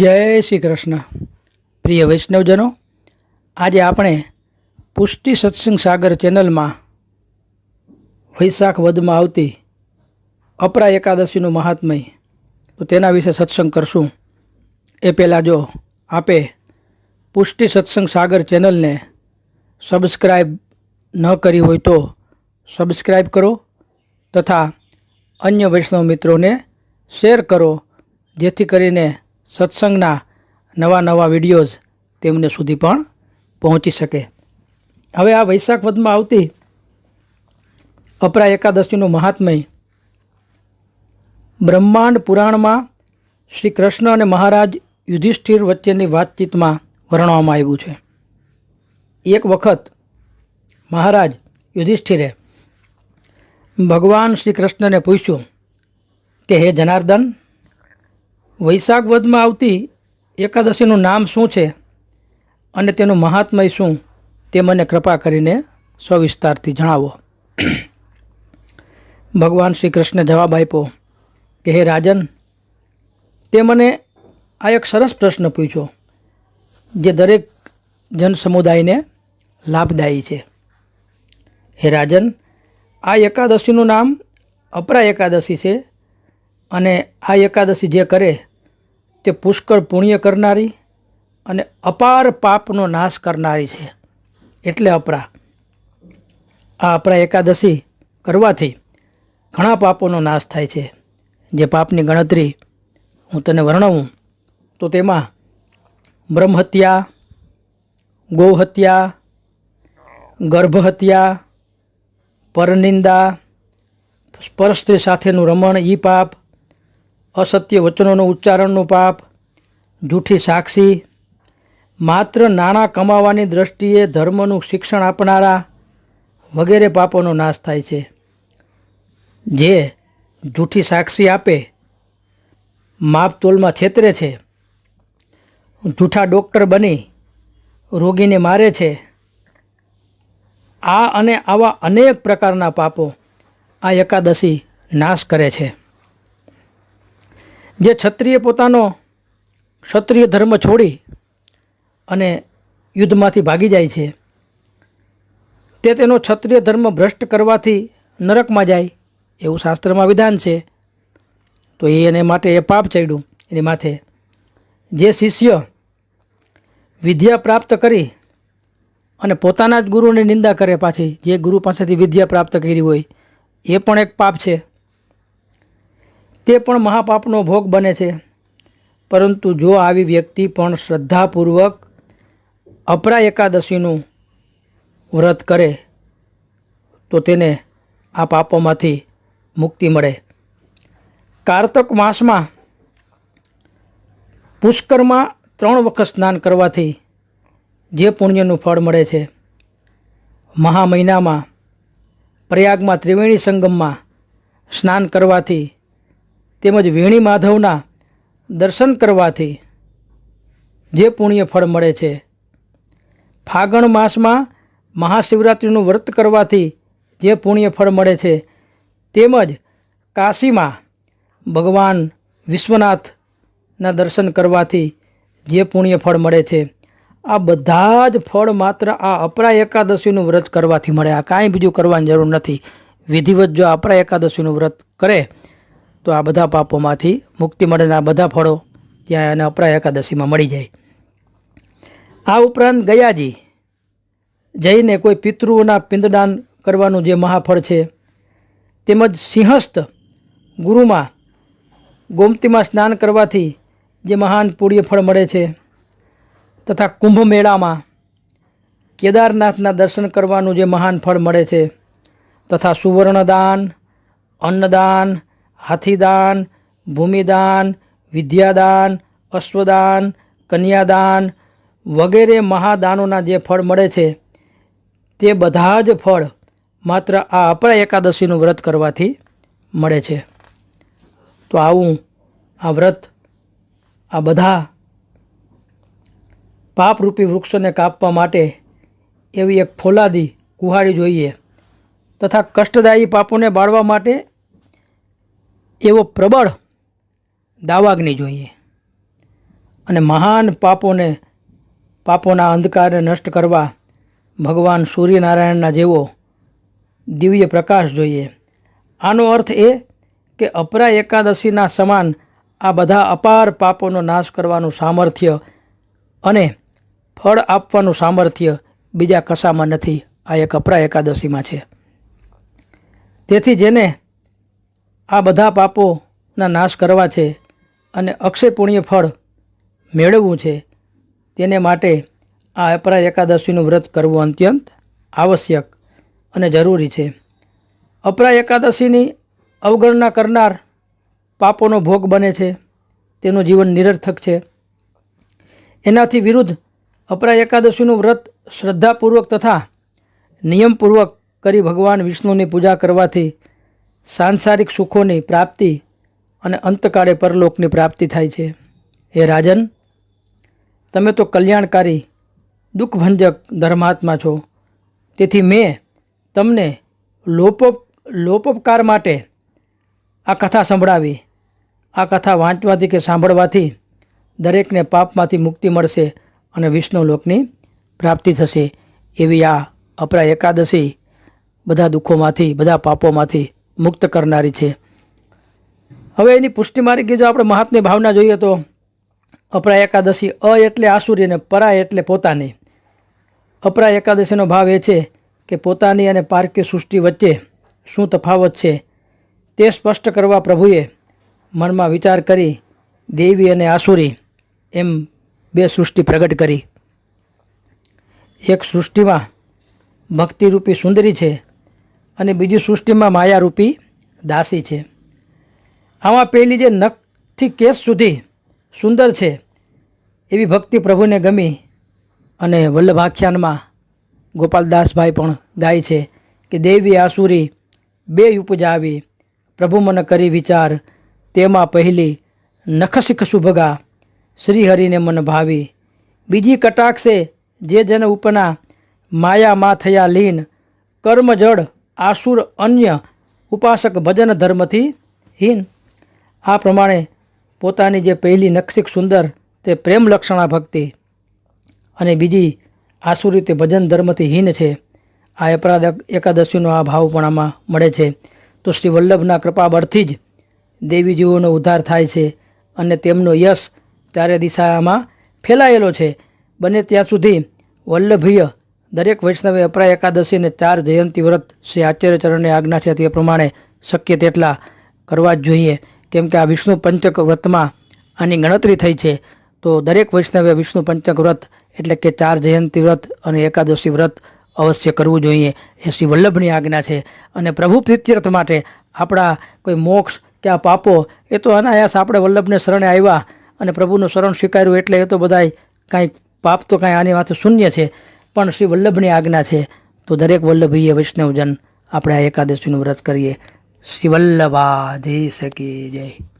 જય શ્રી કૃષ્ણ. પ્રિય વૈષ્ણવજનો, આજે આપણે પુષ્ટિ સત્સંગ સાગર ચેનલમાં વૈશાખ વધમાં આવતી અપરા એકાદશીનું મહાત્મય, તો તેના વિશે સત્સંગ કરશું. એ પહેલાં જો આપે પુષ્ટિ સત્સંગ સાગર ચેનલને સબસ્ક્રાઈબ ન કરી હોય તો સબસ્ક્રાઈબ કરો તથા અન્ય વૈષ્ણવ મિત્રોને શેર કરો, જેથી કરીને સત્સંગના નવા નવા વિડીયોઝ તેમને સુધી પણ પહોંચી શકે. હવે આ વૈશાખ વધમાં આવતી અપરા એકાદશીનું મહાત્મય બ્રહ્માંડ પુરાણમાં શ્રી કૃષ્ણ અને મહારાજ યુધિષ્ઠિર વચ્ચેની વાતચીતમાં વર્ણવવામાં આવ્યું છે. એક વખત મહારાજ યુધિષ્ઠિરે ભગવાન શ્રી કૃષ્ણને પૂછ્યું કે, હે જનાર્દન વૈશાખ વધમાં આવતી એકાદશીનું નામ શું છે અને તેનું મહાત્મય શું તે મને કૃપા કરીને સવિસ્તારથી જણાવો. ભગવાન શ્રી કૃષ્ણે જવાબ આપ્યો કે, હે રાજન, તે મને આ એક સરસ પ્રશ્ન પૂછ્યો, જે દરેક જન સમુદાયને લાભદાયી છે. હે રાજન, આ એકાદશીનું નામ અપરા એકાદશી છે અને આ એકાદશી જે કરે તે પુષ્કળ પુણ્ય કરનારી અને અપાર પાપનો નાશ કરનારી છે. એટલે અપરા. આ અપરા એકાદશી કરવાથી ઘણા પાપોનો નાશ થાય છે. જે પાપની ગણતરી હું તને વર્ણવું, તો તેમાં બ્રહ્મહત્યા, ગૌહત્યા, ગર્ભહત્યા, પરનિંદા પરસ્ત્રી સાથેનું રમણ ઈ પાપ અસત્ય વચનોનું ઉચ્ચારણનું પાપ, જૂઠી સાક્ષી, માત્ર નાણાં કમાવાની દ્રષ્ટિએ ધર્મનું શિક્ષણ આપનારા વગેરે પાપોનો નાશ થાય છે. જે જૂઠી સાક્ષી આપે માપતોલમાં છેતરે છે, જૂઠા ડૉક્ટર બની, રોગીને મારે છે, આ અને આવા અનેક પ્રકારના પાપો આ એકાદશી નાશ કરે છે. જે ક્ષત્રિય પોતાનો ક્ષત્રિય ધર્મ છોડી અને યુદ્ધમાંથી ભાગી જાય છે, તે તેનો ક્ષત્રિય ધર્મ ભ્રષ્ટ કરવાથી નરકમાં જાય એવું શાસ્ત્રમાં વિધાન છે. તો એ એને માટે એ પાપ ચડ્યું. એની માથે જે શિષ્ય વિદ્યા પ્રાપ્ત કરી અને પોતાના જ ગુરુની નિંદા કરે પાછી, જે ગુરુ પાસેથી વિદ્યા પ્રાપ્ત કરી હોય, એ પણ એક પાપ છે. તે પણ મહાપાપનો ભોગ બને છે. પરંતુ જો આવી વ્યક્તિ પણ શ્રદ્ધાપૂર્વક અપરા એકાદશીનું વ્રત કરે, તો તેને આ પાપોમાંથી મુક્તિ મળે. કારતક માસમાં પુષ્કરમાં ત્રણ વખત સ્નાન કરવાથી જે પુણ્યનું ફળ મળે છે, મહા મહિનામાં પ્રયાગમાં ત્રિવેણી સંગમમાં સ્નાન કરવાથી તેમજ વેણી માધવના દર્શન કરવાથી જે પુણ્ય ફળ મળે છે. ફાગણ માસમાં મહાશિવરાત્રિનું વ્રત કરવાથી જે પુણ્ય ફળ મળે છે તેમજ કાશીમાં ભગવાન વિશ્વનાથના દર્શન કરવાથી જે પુણ્ય ફળ મળે છે. આ બધા જ ફળ માત્ર આ અપરા એકાદશીનું વ્રત કરવાથી મળે. આ કાંઈ બીજું કરવાની જરૂર નથી. વિધિવત જો અપરા એકાદશીનું વ્રત કરે તો આ બધા પાપોમાંથી મુક્તિ મળેના બધા ફળો ત્યાં એને અપરા એકાદશીમાં મળી જાય. આ ઉપરાંત ગયાજી જઈને કોઈ પિતૃઓના પિંડદાન કરવાનું જે મહાફળ છે, તેમજ સિંહસ્થ ગુરુમાં ગોમતીમાં સ્નાન કરવાથી જે મહાન પુણ્ય ફળ મળે છે, તથા કુંભ મેળામાં કેદારનાથના દર્શન કરવાનું જે મહાન ફળ મળે છે, તથા સુવર્ણદાન, અન્નદાન હાથીદાન, ભૂમિદાન, વિદ્યાદાન, અશ્વદાન, કન્યાદાન વગેરે મહાદાનોના જે ફળ મળે છે, તે બધા જ ફળ માત્ર આ અપરા એકાદશીનું વ્રત કરવાથી મળે છે. તો આવું આ વ્રત આ બધા પાપરૂપી વૃક્ષોને કાપવા માટે એવી એક ફોલાદી કુહાડી જોઈએ તથા કષ્ટદાયી પાપોને બાળવા માટે એવો પ્રબળ દાવાગ્નિ જોઈએ. અને મહાન પાપોને, પાપોના અંધકારને નષ્ટ કરવા ભગવાન સૂર્યનારાયણના જેવો દિવ્ય પ્રકાશ જોઈએ. આનો અર્થ એ કે અપરા એકાદશીના સમાન આ બધા અપાર પાપોનો નાશ કરવાનું સામર્થ્ય અને ફળ આપવાનું સામર્થ્ય બીજા કશામાં નથી. આ એક અપરા એકાદશીમાં છે. તેથી જેને આ બધા પાપોના નાશ કરવા છે અને અક્ષય પુણ્ય ફળ મેળવવું છે. તેને માટે આ અપરા એકાદશીનું વ્રત કરવું અત્યંત આવશ્યક અને જરૂરી છે. અપરા એકાદશીની અવગણના કરનાર પાપોનો ભોગ બને છે. તેનું જીવન નિરર્થક છે. એનાથી વિરુદ્ધ અપરા એકાદશીનું વ્રત શ્રદ્ધાપૂર્વક તથા નિયમપૂર્વક કરી ભગવાન વિષ્ણુની પૂજા કરવાથી સાંસારિક સુખોની પ્રાપ્તિ અને અંતકાળે પરલોકની પ્રાપ્તિ થાય છે. હે રાજન, તમે તો કલ્યાણકારી, દુઃખભંજક ધર્માત્મા છો. તેથી મેં તમને લોપો, લોપોપકાર માટે આ કથા સંભળાવી. આ કથા વાંચવાથી કે સાંભળવાથી દરેકને પાપમાંથી મુક્તિ મળશે અને વિષ્ણુ લોકની પ્રાપ્તિ થશે. એવી આ અપરા એકાદશી બધા દુઃખોમાંથી, બધા પાપોમાંથી મુક્ત કરનારી છે. હવે એની પુષ્ટિ માર્ગે જો આપણે મહાત્મની ભાવના જોઈએ તો અપરા એકાદશી અ એટલે આસુરી અને પરા એટલે પોતાની. અપરા એકાદશીનો ભાવ એ છે કે પોતાની અને પારકી સૃષ્ટિ વચ્ચે શું તફાવત છે તે સ્પષ્ટ કરવા પ્રભુએ મનમાં વિચાર કરી દેવી અને આસુરી એમ બે સૃષ્ટિ પ્રગટ કરી. એક સૃષ્ટિમાં ભક્તિરૂપી સુંદરી છે અને બીજી સૃષ્ટિમાં માયારૂપી દાસી છે. આમાં પહેલી જે નખથી કેસ સુધી સુંદર છે, એવી ભક્તિ પ્રભુને ગમી અને વલ્લભાખ્યાનમાં ગોપાલદાસભાઈ પણ ગાય છે કે, દેવી આસુરી, બે ઉપજાવી પ્રભુ મને કરી વિચાર, તેમાં પહેલી નખશિખ સુભગા, શ્રીહરિને મન ભાવી. બીજી કટાક્ષે જે જન ઉપના માયામાં થયા લીન, કર્મજળ આસુર અન્ય ઉપાસક ભજન ધર્મથી હીન. આ પ્રમાણે પોતાની જે પહેલી નક્ષિક સુંદર તે પ્રેમ લક્ષણા ભક્તિ અને બીજી આસુરી તે ભજન ધર્મથી હીન છે. આ અપરાધ એકાદશીનો આ ભાવ પણ આમાં મળે છે. તો શ્રી વલ્લભના કૃપા બળથી જ દેવીજીઓનો ઉદ્ધાર થાય છે અને તેમનો યશ ચારે દિશામાં ફેલાયેલો છે. બને ત્યાં સુધી વલ્લભીય દરેક વૈષ્ણવે અપરા એકાદશીને ચાર જયંતી વ્રત શ્રી આચાર્યચરણની આજ્ઞા છે તે પ્રમાણે શક્ય તેટલા કરવા જ જોઈએ. કેમ કે આ વિષ્ણુ પંચક વ્રતમાં આની ગણતરી થઈ છે. તો દરેક વૈષ્ણવે વિષ્ણુ પંચક વ્રત એટલે કે ચાર જયંતી વ્રત અને એકાદશી વ્રત અવશ્ય કરવું જોઈએ એ શ્રી વલ્લભની આજ્ઞા છે. અને પ્રભુ પ્રીત્યર્થ માટે આપણા કોઈ મોક્ષ કે આ પાપો એ તો અનાયાસ આપણે વલ્લભને શરણે આવ્યા અને પ્રભુનું શરણ સ્વીકાર્યું એટલે એ તો બધાય કાંઈ પાપ તો કાંઈ આની વાત શૂન્ય છે. પણ શ્રી વલ્લભની આજ્ઞા છે, તો દરેક વલ્લભીય વૈષ્ણવજન આપણે આ એકાદશીનું વ્રત કરીએ. શ્રી વલ્લભાધીશ શકી જય.